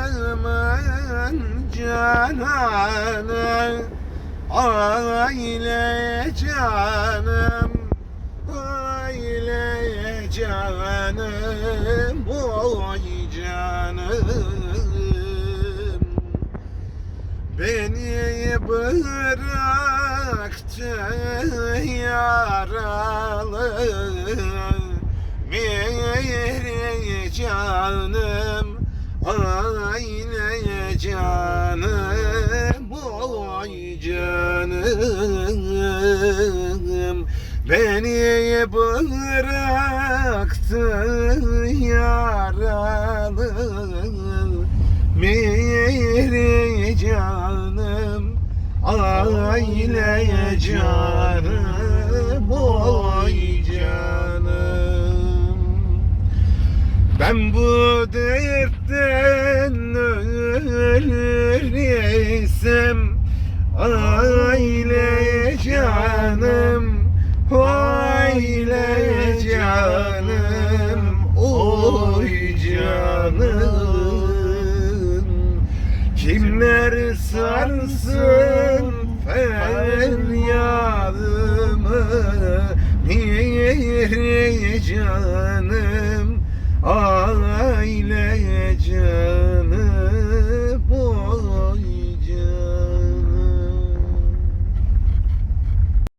Canımın cananı Aile canım Aile canım Oy canım Beni bıraktı yaralı canım Aile canım Oy canım. Beni bıraktı yaralı. Miri canım Aile canım Ben bu dertten ölür Aile canım Aile canım Oy canım. Kimler sarsın feryadımı Bir canım